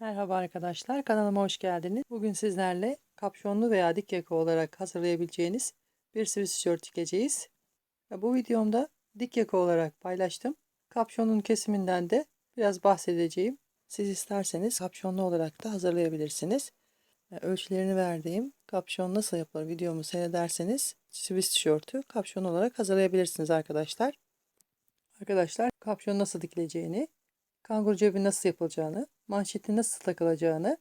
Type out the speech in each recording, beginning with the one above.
Merhaba arkadaşlar, kanalıma hoş geldiniz. Bugün sizlerle kapşonlu veya dik yaka olarak hazırlayabileceğiniz bir sivil tişört dikeceğiz. Bu videomda dik yaka olarak paylaştım. Kapşonun kesiminden de biraz bahsedeceğim. Siz isterseniz kapşonlu olarak da hazırlayabilirsiniz. Ölçülerini verdiğim kapşon nasıl yapılır videomu seyrederseniz sivil tişörtü kapşon olarak hazırlayabilirsiniz arkadaşlar. Arkadaşlar kapşon nasıl dikileceğini kanguru cebi nasıl yapılacağını, manşetin nasıl takılacağını,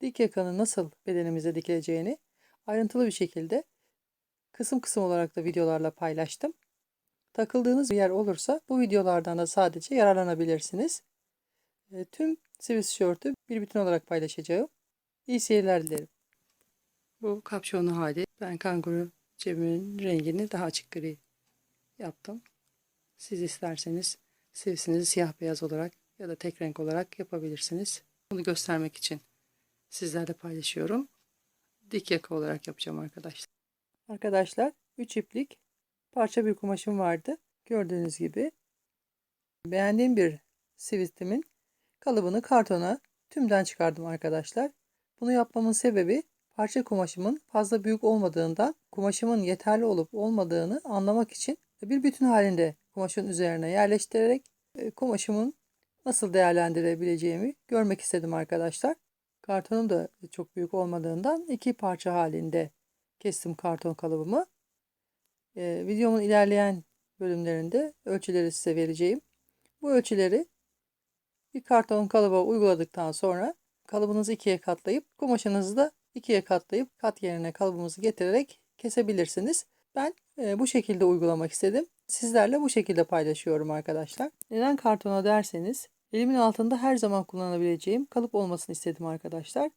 dik yakanın nasıl bedenimize dikileceğini ayrıntılı bir şekilde kısım kısım olarak da videolarla paylaştım. Takıldığınız bir yer olursa bu videolardan da sadece yararlanabilirsiniz. E, tüm sivil tişörtü bir bütün olarak paylaşacağım. İyi seyirler dilerim. Bu kapşonlu hali. Ben kanguru cebimin rengini daha açık gri yaptım. Siz isterseniz Sivsinizi siyah beyaz olarak ya da tek renk olarak yapabilirsiniz. Bunu göstermek için sizlerle paylaşıyorum. Dik yaka olarak yapacağım arkadaşlar. Arkadaşlar 3 iplik parça bir kumaşım vardı. Gördüğünüz gibi beğendiğim bir sivitimin kalıbını kartona tümden çıkardım arkadaşlar. Bunu yapmamın sebebi parça kumaşımın fazla büyük olmadığından kumaşımın yeterli olup olmadığını anlamak için bir bütün halinde kumaşın üzerine yerleştirerek e, kumaşımın nasıl değerlendirebileceğimi görmek istedim arkadaşlar. Kartonum da çok büyük olmadığından iki parça halinde kestim karton kalıbımı. Ee, videomun ilerleyen bölümlerinde ölçüleri size vereceğim. Bu ölçüleri bir karton kalıba uyguladıktan sonra kalıbınızı ikiye katlayıp kumaşınızı da ikiye katlayıp kat yerine kalıbımızı getirerek kesebilirsiniz. Ben e, bu şekilde uygulamak istedim. Sizlerle bu şekilde paylaşıyorum arkadaşlar. Neden kartona derseniz elimin altında her zaman kullanabileceğim kalıp olmasını istedim arkadaşlar.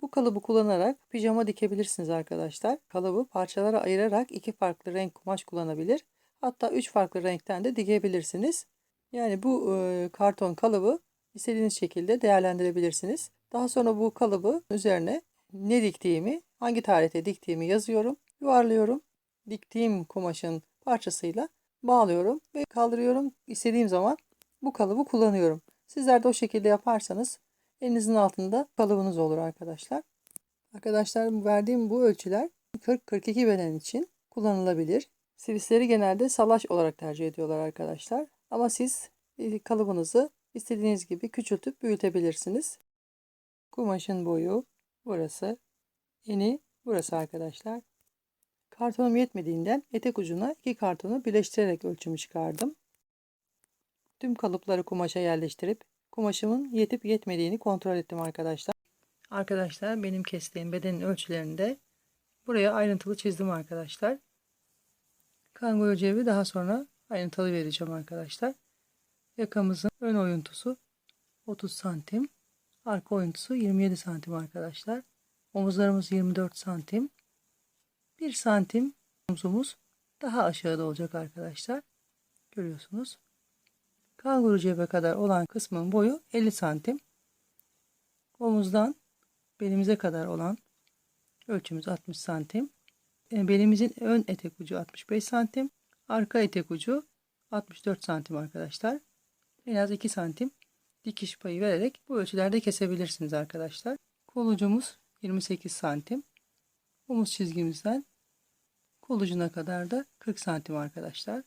Bu kalıbı kullanarak pijama dikebilirsiniz arkadaşlar. Kalıbı parçalara ayırarak iki farklı renk kumaş kullanabilir. Hatta üç farklı renkten de dikebilirsiniz. Yani bu e, karton kalıbı istediğiniz şekilde değerlendirebilirsiniz. Daha sonra bu kalıbı üzerine ne diktiğimi, hangi tarihte diktiğimi yazıyorum. Yuvarlıyorum. Diktiğim kumaşın parçasıyla bağlıyorum ve kaldırıyorum. İstediğim zaman bu kalıbı kullanıyorum. Sizler de o şekilde yaparsanız elinizin altında kalıbınız olur arkadaşlar. Arkadaşlar verdiğim bu ölçüler 40-42 beden için kullanılabilir. Sivisleri genelde salaş olarak tercih ediyorlar arkadaşlar. Ama siz e, kalıbınızı istediğiniz gibi küçültüp büyütebilirsiniz. Kumaşın boyu burası. Eni burası arkadaşlar. Kartonum yetmediğinden etek ucuna iki kartonu birleştirerek ölçümü çıkardım. Tüm kalıpları kumaşa yerleştirip kumaşımın yetip yetmediğini kontrol ettim arkadaşlar. Arkadaşlar benim kestiğim bedenin ölçülerini de buraya ayrıntılı çizdim arkadaşlar. Kanguru cebi daha sonra ayrıntılı vereceğim arkadaşlar. Yakamızın ön oyuntusu 30 santim. Arka oyuntusu 27 santim arkadaşlar. Omuzlarımız 24 santim. 1 santim omzumuz daha aşağıda olacak arkadaşlar. Görüyorsunuz. Kanguru cebe kadar olan kısmın boyu 50 santim. Omuzdan belimize kadar olan ölçümüz 60 santim. E, belimizin ön etek ucu 65 santim. Arka etek ucu 64 santim arkadaşlar. En az 2 santim dikiş payı vererek bu ölçülerde kesebilirsiniz arkadaşlar. Kolucumuz 28 santim. Omuz çizgimizden kol ucuna kadar da 40 santim arkadaşlar.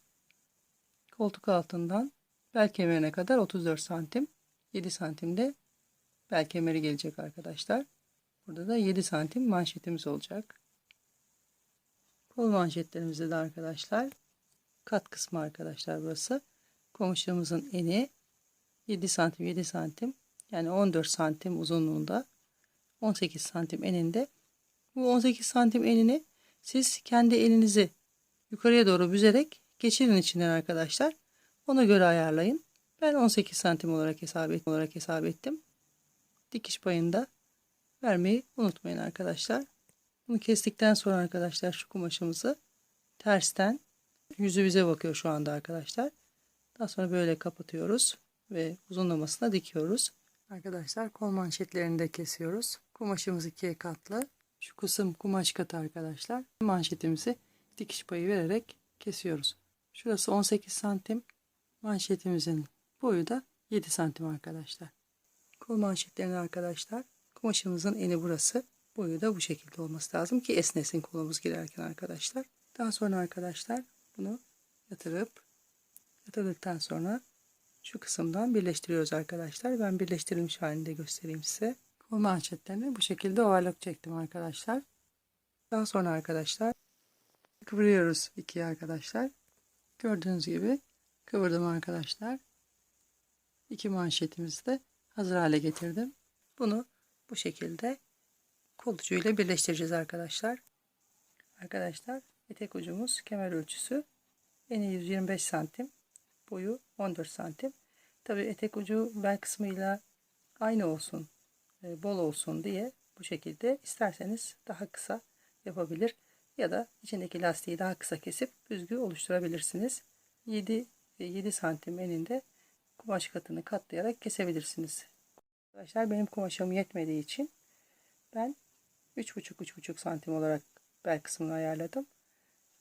Koltuk altından bel kemerine kadar 34 santim. 7 santimde bel kemeri gelecek arkadaşlar. Burada da 7 santim manşetimiz olacak. Kol manşetlerimizde de arkadaşlar kat kısmı arkadaşlar burası. Komşumuzun eni 7 santim 7 santim yani 14 santim uzunluğunda 18 santim eninde bu 18 santim enini siz kendi elinizi yukarıya doğru büzerek geçirin içinden arkadaşlar. Ona göre ayarlayın. Ben 18 santim olarak hesap, et, olarak hesap ettim. Dikiş payında vermeyi unutmayın arkadaşlar. Bunu kestikten sonra arkadaşlar şu kumaşımızı tersten yüzü bize bakıyor şu anda arkadaşlar. Daha sonra böyle kapatıyoruz ve uzunlamasına dikiyoruz. Arkadaşlar kol manşetlerini de kesiyoruz. Kumaşımız ikiye katlı. Şu kısım kumaş katı arkadaşlar. Manşetimizi dikiş payı vererek kesiyoruz. Şurası 18 santim. Manşetimizin boyu da 7 santim arkadaşlar. Kol manşetlerini arkadaşlar kumaşımızın eni burası. Boyu da bu şekilde olması lazım ki esnesin kolumuz girerken arkadaşlar. Daha sonra arkadaşlar bunu yatırıp yatırdıktan sonra şu kısımdan birleştiriyoruz arkadaşlar. Ben birleştirilmiş halinde göstereyim size. Kol manşetlerini bu şekilde overlock çektim arkadaşlar. Daha sonra arkadaşlar kıvırıyoruz ikiye arkadaşlar. Gördüğünüz gibi kıvırdım arkadaşlar. İki manşetimizi de hazır hale getirdim. Bunu bu şekilde kol ucuyla birleştireceğiz arkadaşlar. Arkadaşlar etek ucumuz kemer ölçüsü eni 125 santim boyu 14 santim. Tabi etek ucu bel kısmıyla aynı olsun bol olsun diye bu şekilde isterseniz daha kısa yapabilir ya da içindeki lastiği daha kısa kesip büzgü oluşturabilirsiniz. 7 7 santim eninde kumaş katını katlayarak kesebilirsiniz. Arkadaşlar benim kumaşım yetmediği için ben 3,5-3,5 santim olarak bel kısmını ayarladım.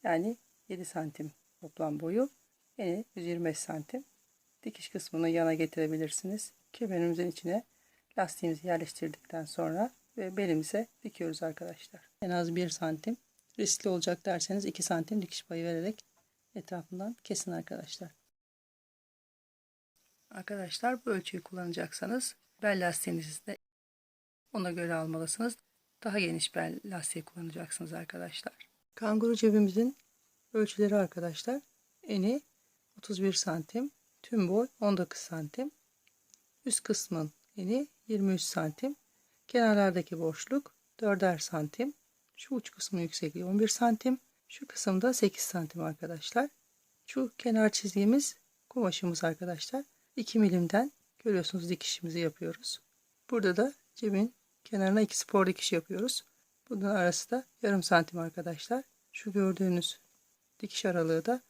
Yani 7 santim toplam boyu. Eni 125 santim. Dikiş kısmını yana getirebilirsiniz. Kemerimizin içine lastiğimizi yerleştirdikten sonra ve belimize dikiyoruz arkadaşlar. En az 1 santim. Riskli olacak derseniz 2 santim dikiş payı vererek etrafından kesin arkadaşlar. Arkadaşlar bu ölçüyü kullanacaksanız bel lastiğinizi de ona göre almalısınız. Daha geniş bel lastiği kullanacaksınız arkadaşlar. Kanguru cebimizin ölçüleri arkadaşlar. Eni 31 santim. Tüm boy 19 santim. Üst kısmın eni 23 santim. Kenarlardaki boşluk 4'er santim. Şu uç kısmın yüksekliği 11 santim. Şu kısımda 8 santim arkadaşlar. Şu kenar çizgimiz kumaşımız arkadaşlar. 2 milimden görüyorsunuz dikişimizi yapıyoruz. Burada da cebin kenarına iki spor dikiş yapıyoruz. Bunun arası da yarım santim arkadaşlar. Şu gördüğünüz dikiş aralığı da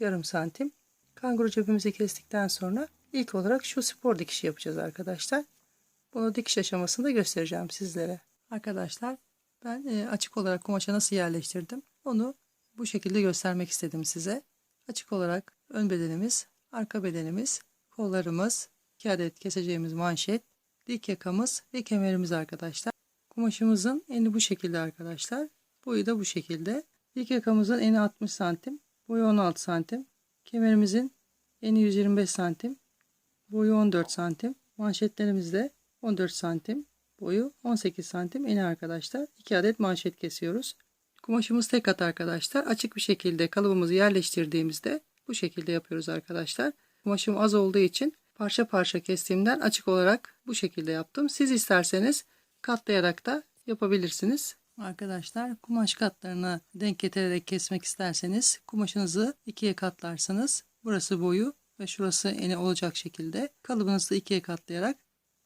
yarım santim. Kanguru cebimizi kestikten sonra ilk olarak şu spor dikişi yapacağız arkadaşlar. Bunu dikiş aşamasında göstereceğim sizlere. Arkadaşlar ben e, açık olarak kumaşa nasıl yerleştirdim onu bu şekilde göstermek istedim size. Açık olarak ön bedenimiz, arka bedenimiz, kollarımız, 2 adet keseceğimiz manşet, dik yakamız ve kemerimiz arkadaşlar. Kumaşımızın eni bu şekilde arkadaşlar. Boyu da bu şekilde. Dik yakamızın eni 60 santim. Boyu 16 santim. Kemerimizin eni 125 santim. Boyu 14 santim. Manşetlerimiz de 14 santim. Boyu 18 santim eni arkadaşlar. 2 adet manşet kesiyoruz. Kumaşımız tek kat arkadaşlar. Açık bir şekilde kalıbımızı yerleştirdiğimizde bu şekilde yapıyoruz arkadaşlar. Kumaşım az olduğu için parça parça kestiğimden açık olarak bu şekilde yaptım. Siz isterseniz katlayarak da yapabilirsiniz. Arkadaşlar kumaş katlarına denk getirerek kesmek isterseniz kumaşınızı ikiye katlarsınız. Burası boyu ve şurası eni olacak şekilde kalıbınızı ikiye katlayarak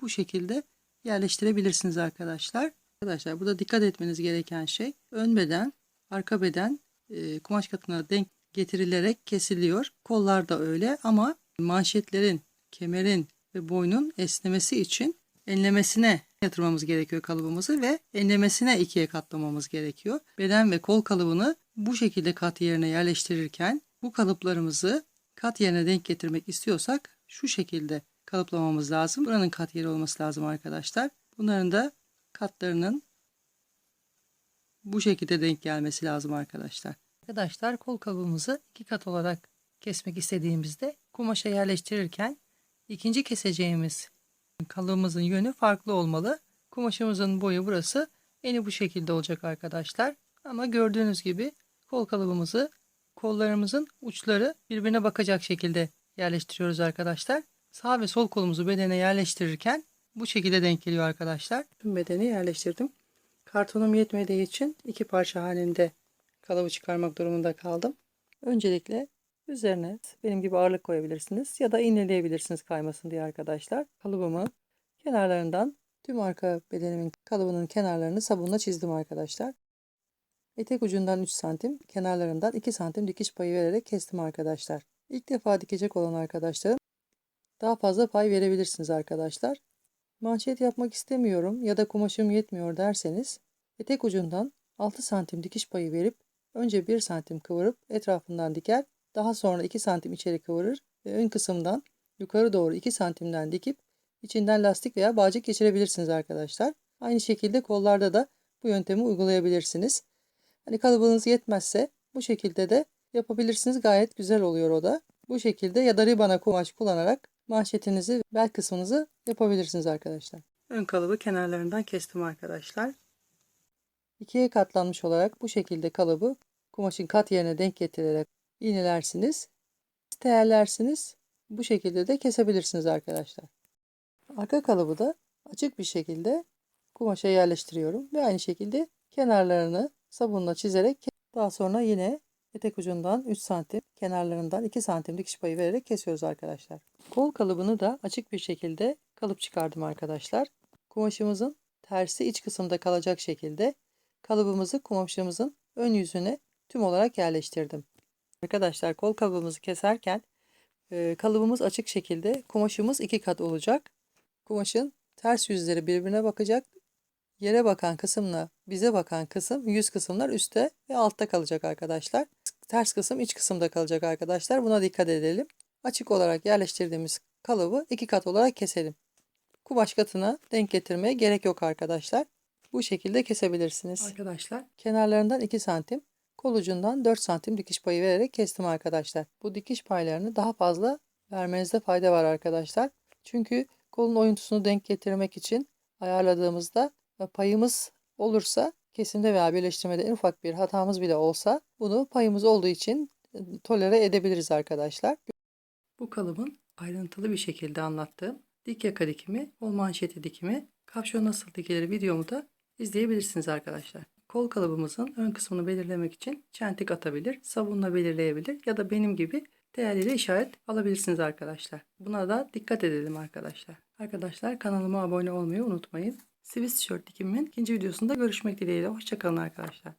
bu şekilde yerleştirebilirsiniz arkadaşlar. Arkadaşlar burada dikkat etmeniz gereken şey ön beden, arka beden e, kumaş katına denk getirilerek kesiliyor. Kollar da öyle ama manşetlerin, kemerin ve boynun esnemesi için enlemesine yatırmamız gerekiyor kalıbımızı ve enlemesine ikiye katlamamız gerekiyor. Beden ve kol kalıbını bu şekilde kat yerine yerleştirirken bu kalıplarımızı kat yerine denk getirmek istiyorsak şu şekilde kalıplamamız lazım. Buranın kat yeri olması lazım arkadaşlar. Bunların da katlarının bu şekilde denk gelmesi lazım arkadaşlar. Arkadaşlar kol kalıbımızı iki kat olarak kesmek istediğimizde kumaşa yerleştirirken ikinci keseceğimiz kalıbımızın yönü farklı olmalı. Kumaşımızın boyu burası. Eni bu şekilde olacak arkadaşlar. Ama gördüğünüz gibi kol kalıbımızı kollarımızın uçları birbirine bakacak şekilde yerleştiriyoruz arkadaşlar. Sağ ve sol kolumuzu bedene yerleştirirken bu şekilde denk geliyor arkadaşlar. Tüm bedeni yerleştirdim. Kartonum yetmediği için iki parça halinde kalıbı çıkarmak durumunda kaldım. Öncelikle üzerine benim gibi ağırlık koyabilirsiniz ya da iğneleyebilirsiniz kaymasın diye arkadaşlar. Kalıbımı kenarlarından tüm arka bedenimin kalıbının kenarlarını sabunla çizdim arkadaşlar. Etek ucundan 3 santim, kenarlarından 2 santim dikiş payı vererek kestim arkadaşlar. İlk defa dikecek olan arkadaşlarım daha fazla pay verebilirsiniz arkadaşlar. Manşet yapmak istemiyorum ya da kumaşım yetmiyor derseniz etek ucundan 6 santim dikiş payı verip önce 1 santim kıvırıp etrafından diker daha sonra 2 santim içeri kıvırır ve ön kısımdan yukarı doğru 2 santimden dikip içinden lastik veya bağcık geçirebilirsiniz arkadaşlar. Aynı şekilde kollarda da bu yöntemi uygulayabilirsiniz. Hani kalıbınız yetmezse bu şekilde de yapabilirsiniz. Gayet güzel oluyor o da. Bu şekilde ya da ribana kumaş kullanarak manşetinizi, bel kısmınızı yapabilirsiniz arkadaşlar. Ön kalıbı kenarlarından kestim arkadaşlar. İkiye katlanmış olarak bu şekilde kalıbı kumaşın kat yerine denk getirerek iğnelersiniz. Değerlersiniz. Bu şekilde de kesebilirsiniz arkadaşlar. Arka kalıbı da açık bir şekilde kumaşa yerleştiriyorum ve aynı şekilde kenarlarını sabunla çizerek daha sonra yine etek ucundan 3 santim kenarlarından 2 santim dikiş payı vererek kesiyoruz arkadaşlar. Kol kalıbını da açık bir şekilde kalıp çıkardım arkadaşlar. Kumaşımızın tersi iç kısımda kalacak şekilde kalıbımızı kumaşımızın ön yüzüne tüm olarak yerleştirdim. Arkadaşlar kol kalıbımızı keserken e, kalıbımız açık şekilde kumaşımız iki kat olacak. Kumaşın ters yüzleri birbirine bakacak. Yere bakan kısımla bize bakan kısım yüz kısımlar üstte ve altta kalacak arkadaşlar. Ters kısım iç kısımda kalacak arkadaşlar. Buna dikkat edelim. Açık olarak yerleştirdiğimiz kalıbı iki kat olarak keselim. Kumaş katına denk getirmeye gerek yok arkadaşlar. Bu şekilde kesebilirsiniz. Arkadaşlar kenarlarından 2 santim kol ucundan 4 santim dikiş payı vererek kestim arkadaşlar. Bu dikiş paylarını daha fazla vermenizde fayda var arkadaşlar. Çünkü kolun oyuntusunu denk getirmek için ayarladığımızda payımız olursa kesimde veya birleştirmede en ufak bir hatamız bile olsa bunu payımız olduğu için tolere edebiliriz arkadaşlar. Bu kalıbın ayrıntılı bir şekilde anlattığım dik yaka dikimi, kol manşeti dikimi, kapşon nasıl dikilir videomu da izleyebilirsiniz arkadaşlar. Kol kalıbımızın ön kısmını belirlemek için çentik atabilir, sabunla belirleyebilir ya da benim gibi değerli işaret alabilirsiniz arkadaşlar. Buna da dikkat edelim arkadaşlar. Arkadaşlar kanalıma abone olmayı unutmayın. Swiss tişört dikimimin ikinci videosunda görüşmek dileğiyle. Hoşçakalın arkadaşlar.